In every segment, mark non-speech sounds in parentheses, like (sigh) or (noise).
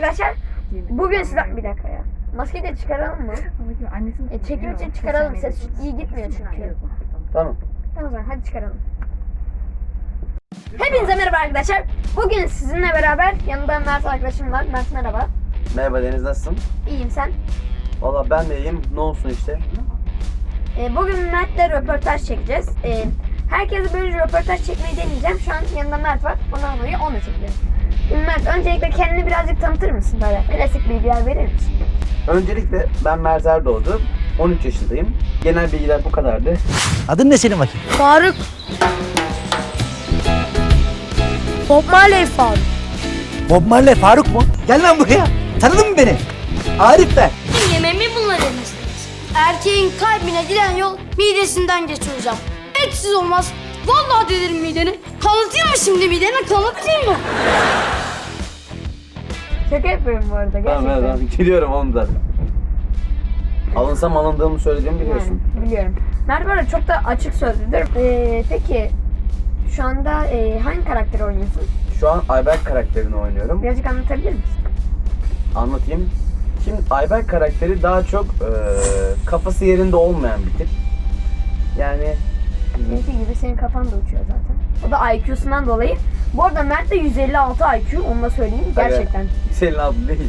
Arkadaşlar. Bugün sizden bir dakika ya. Maskeyi de çıkaralım mı? Annesi E, çekim için çıkaralım. Ses iyi gitmiyor çünkü. Tamam. Tamam o zaman hadi çıkaralım. Hepinize merhaba arkadaşlar. Bugün sizinle beraber yanımda Mert arkadaşım var. Mert merhaba. Merhaba Deniz nasılsın? İyiyim sen. Valla ben de iyiyim. Ne olsun işte. E, bugün Mert'le röportaj çekeceğiz. E, herkese böyle röportaj çekmeyi deneyeceğim. Şu an yanımda Mert var. Ondan dolayı onunla çekeceğiz. Şimdi Mert öncelikle kendini birazcık tanıtır mısın böyle? Klasik bilgiler verir misin? Öncelikle ben Mert Erdoğdu. 13 yaşındayım. Genel bilgiler bu kadardı. Adın ne senin bakayım? Faruk. Bob Marley Faruk. Bob Marley Faruk mu? Gel lan buraya. Tanıdın mı beni? Arif ben. Yememi bunlar yemezsiniz. Erkeğin kalbine giden yol midesinden geçiyor hocam. Etsiz olmaz. Vallahi delirim mideni. Kanıtayım mı şimdi mideni? Kanıtayım mı? Şaka yapıyorum bu arada gerçekten. Tamam ben gülüyorum oğlum zaten. Alınsam alındığımı söylediğimi biliyorsun. Yani, biliyorum. Mert bu arada çok da açık sözlüdür. Ee, peki şu anda e, hangi karakteri oynuyorsun? Şu an Ayberk karakterini oynuyorum. Birazcık anlatabilir misin? Anlatayım. Şimdi Ayberk karakteri daha çok eee, kafası yerinde olmayan bir tip. Yani Seninki gibi senin kafan da uçuyor zaten. O da IQ'sundan dolayı. Bu arada Mert de 156 IQ onu da söyleyeyim gerçekten. Senin adın değil.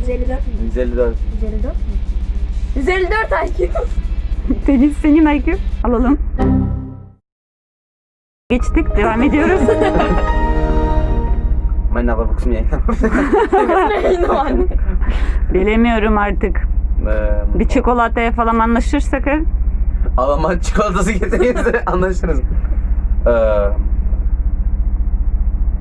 154 mü? 154. 154 mü? 154 IQ. (laughs) Deniz senin IQ. Alalım. Geçtik. Devam ediyoruz. (laughs) Ben ne yapayım yayınlamam. Bilemiyorum artık. Eee, Bir çikolataya falan anlaşırsak? Alman çikolatası getirirse (laughs) anlaşırız. Ee,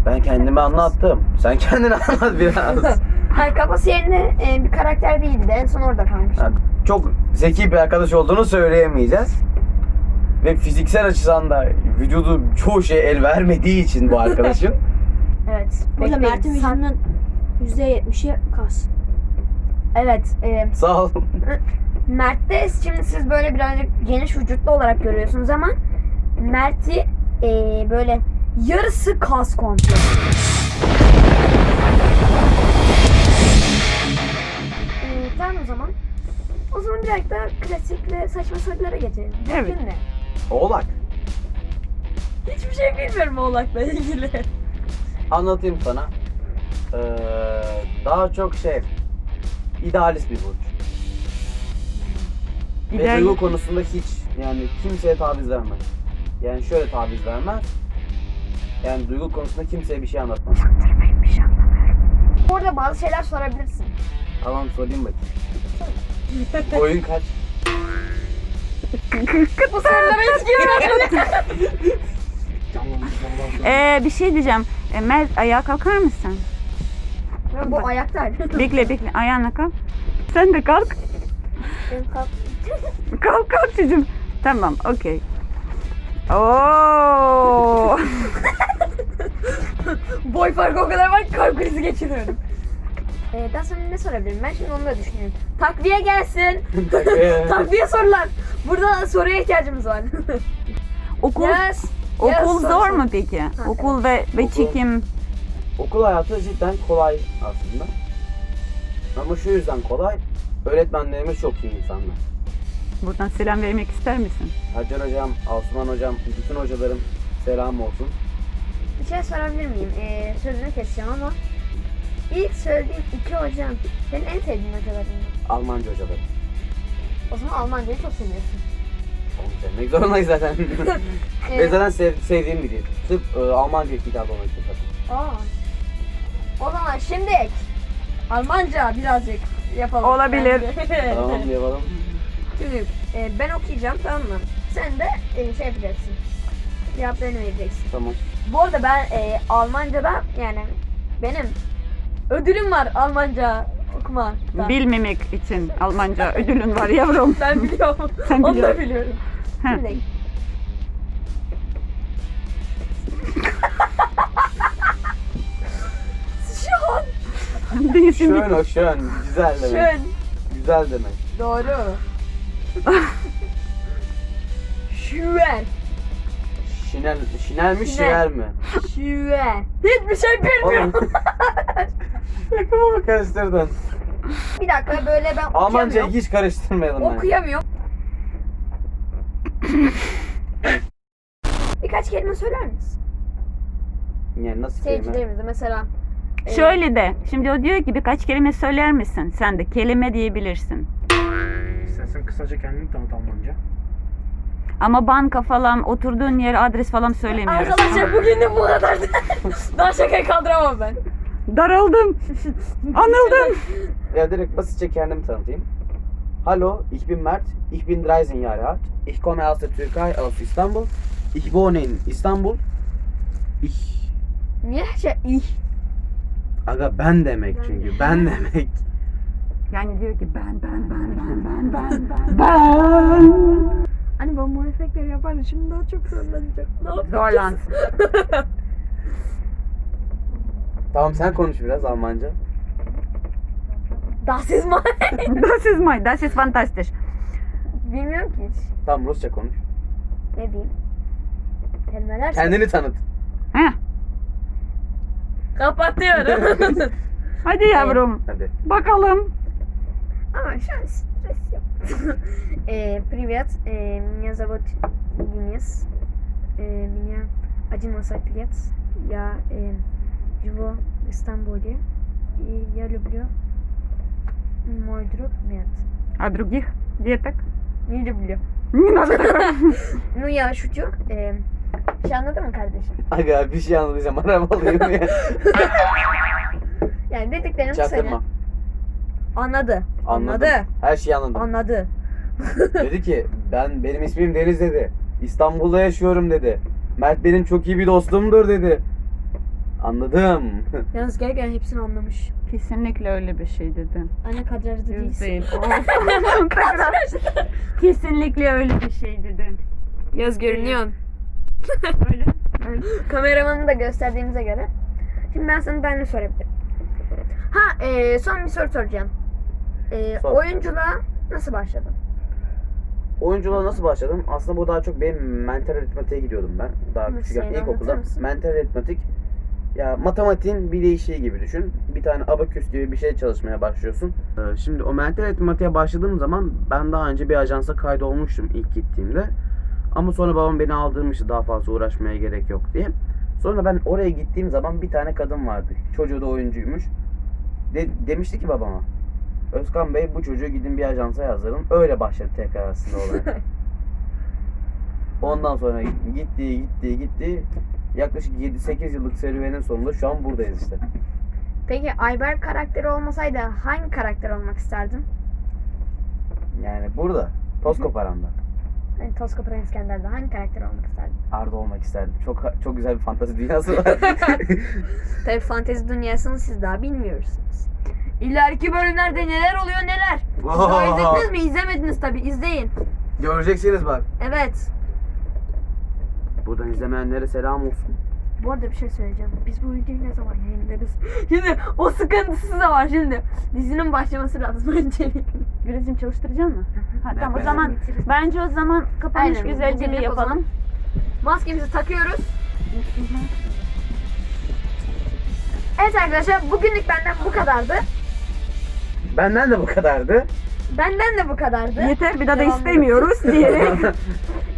ben kendimi anlattım. Sen kendini anlat biraz. (laughs) Hayır kafası yerine e, bir karakter değildi. En son orada kalmış. Yani çok zeki bir arkadaş olduğunu söyleyemeyeceğiz. Ve fiziksel açıdan da vücudu çoğu şeye el vermediği için bu arkadaşın. (laughs) Evet. Burada Bekleyin. Mert'in Sen- yüzünden %70'i kas. Evet. E, Sağ ol. Mert'te şimdi siz böyle birazcık geniş vücutlu olarak görüyorsunuz ama Mert'i e, böyle yarısı kas komple. E, tamam o zaman. O zaman biraz da klasik ve saçma sorulara geçelim. Evet. Burcun ne? Oğlak. Hiçbir şey bilmiyorum Oğlak'la ilgili. Anlatayım sana. Ee, daha çok şey idealist bir burç. Ve İdeal- duygu konusunda hiç yani kimseye taviz vermez. Yani şöyle taviz vermez. Yani duygu konusunda kimseye bir şey anlatmaz. Orada bazı şeyler sorabilirsin. Tamam sorayım bakayım. Boyun kaç? (laughs) Bu sorulara hiç girmedim. Ee, bir şey diyeceğim. Ee, Mert ayağa kalkar mısın? Bu ayaklar. (laughs) Bekle bekle. Ayağına kalk. Sen de kalk. (laughs) Kalk kalk çocuğum. Tamam okey. Oo. (laughs) Boy farkı o kadar var ki kalp krizi geçiriyorum. Ee, daha sonra ne sorabilirim? Ben şimdi onu da düşünüyorum. Takviye gelsin. Takviye sorular. Burada soruya ihtiyacımız var. Okul yes. okul yes, zor sor. mu peki? Okul ve ve Okul. çekim. Okul hayatı cidden kolay aslında. Ama şu yüzden kolay. Öğretmenlerimiz çok iyi insanlar. Buradan selam vermek ister misin? Hacer hocam, Asuman hocam, bütün hocalarım selam olsun. Bir şey sorabilir miyim? Ee, sözünü keseceğim ama ilk söylediğim iki hocam senin en sevdiğin hocaların mı? Almanca hocalarım. O zaman Almancayı çok seviyorsun. Onu sevmek zorundayız zaten. (laughs) Ee, Ve zaten sev, sevdiğim bir dil. Sırf e, Almanca kitap olmak için şimdi Almanca birazcık yapalım. Olabilir. bence. (laughs) Tamam yapalım. Şimdi e, ben okuyacağım tamam mı? Sen de e, şey yapacaksın. Cevaplarını vereceksin. Tamam. Bu arada ben e, Almanca'da yani benim ödülüm var Almanca okuma. Bilmemek için Almanca ödülün var yavrum. Ben biliyorum. (laughs) Sen Onu da biliyorsun. biliyorum. Ha. Şimdi. Değilsin. Şön o şön. Güzel demek. Şön. Güzel demek. Doğru. Şüven. Şinel, şinel mi şiver mi? Şüven. Hiçbir şey bilmiyorum. Oğlum. Kafamı karıştırdın. Bir dakika böyle ben Almancayı okuyamıyorum. hiç karıştırmayalım ben. Okuyamıyorum. Birkaç kelime söyler misin? Yani nasıl kelime? Seyircilerimize mesela. E, Şöyle de. Şimdi o diyor ki birkaç kelime söyler misin? Sen de kelime diyebilirsin. İstersen kısaca kendini tanıt Almanca. Ama banka falan, oturduğun yer, adres falan söylemiyoruz. Arkadaşlar bugün de bu kadar. (laughs) Daha şakayı kaldıramam ben. Daraldım. Anıldım. Ya direkt basitçe kendimi tanıtayım. Hallo, ich bin Mert. Ich bin 13 Jahre alt. Ich komme aus der Türkei, aus Istanbul. Ich wohne in Istanbul. Ich... Niye şey ih? Aga ben demek çünkü. Ben demek. Yani diyor ki ben, ben, ben, ben, ben, ben, ben, (laughs) ben. Hani ben bu efektleri yapardım. Şimdi daha çok zorlanacak. Ne yapayım? Zorlansın. (laughs) Tamam sen konuş biraz Almanca. Das ist mein. (laughs) Das ist mein, das ist fantastisch. Bilmiyorum ki hiç. Tamam Rusça konuş. Ne diyeyim? Kelimeler Kendini tanıt. Kapatıyorum. (laughs) Hadi yavrum. Hadi. Bakalım. Ama şu an stres yok. e, привет. E, меня зовут Денис. E, меня 11 лет. Я e, живу в Стамбуле. И я люблю мой друг Мерт. А других деток? Не люблю. Не надо такое. Ну, я шучу. E, şey anladın mı kardeşim? Aga bir şey anladıysam arabalıyım ya. (laughs) Yani dediklerimi söyle. Çaktırma. Anladı. Anladım. Anladı. Her şeyi anladım. Anladı. (laughs) dedi ki ben benim ismim Deniz dedi. İstanbul'da yaşıyorum dedi. Mert benim çok iyi bir dostumdur dedi. Anladım. (laughs) Yalnız gerçekten hepsini anlamış. Kesinlikle öyle bir şey dedi. Anne kadrajda Yüz değilsin. değil. Kesinlikle öyle bir şey dedi. Yaz görünüyorsun. Öyle. öyle. Kameramanı da gösterdiğimize göre. Şimdi ben sana ben de sorabilirim. Ha e, son bir soru soracağım. E, Sor. oyunculuğa nasıl başladın? Oyunculuğa nasıl başladım? Aslında bu daha çok benim mental aritmatiğe gidiyordum ben. Daha Nasıl küçükken yani, ilkokulda. anlatır mısın? Mental aritmatik ya matematiğin bir değişiği gibi düşün. Bir tane abaküs gibi bir şey çalışmaya başlıyorsun. Ee, Şimdi o mental aritmatiğe başladığım zaman ben daha önce bir ajansa kaydolmuştum ilk gittiğimde. Ama sonra babam beni aldırmıştı daha fazla uğraşmaya gerek yok diye. Sonra ben oraya gittiğim zaman bir tane kadın vardı. Çocuğu da oyuncuymuş. De- demişti ki babama. Özkan Bey bu çocuğu gidin bir ajansa yazdırın. Öyle başladı tekrar aslında olay. (laughs) Ondan sonra gitti gitti gitti. Yaklaşık 7-8 yıllık serüvenin sonunda şu an buradayız işte. Peki Ayber karakteri olmasaydı hangi karakter olmak isterdin? Yani burada. Toz koparanda. Hani Toska Prens İskender'de hangi karakter olmak isterdin? Arda olmak isterdim. Çok çok güzel bir fantezi dünyası var. (laughs) Tabii fantezi dünyasını siz daha bilmiyorsunuz. İleriki bölümlerde neler oluyor neler. Siz daha izlediniz mi? İzlemediniz tabii. İzleyin. Göreceksiniz bak. Evet. Buradan izlemeyenlere selam olsun. Bu arada bir şey söyleyeceğim. Biz bu videoyu ne zaman yayınlarız? (gasps) Şimdi o sıkıntısı da var şimdi. Dizinin başlaması lazım öncelikle. (laughs) Gülizim çalıştıracak mı? Ha, tamam o zaman bence o zaman kapanış Aynen, zaman. yapalım. Maskemizi takıyoruz. Evet arkadaşlar bugünlük benden bu kadardı. Benden de bu kadardı. Benden de bu kadardı. Yeter bir daha da istemiyoruz diyerek. (laughs) (laughs)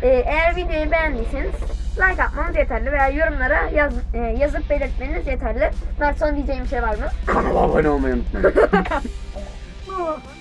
Ee, eğer videoyu beğendiyseniz like atmanız yeterli veya yorumlara yaz, e, yazıp belirtmeniz yeterli. Mert son diyeceğim bir şey var mı? Kanala abone olmayı unutmayın. (laughs)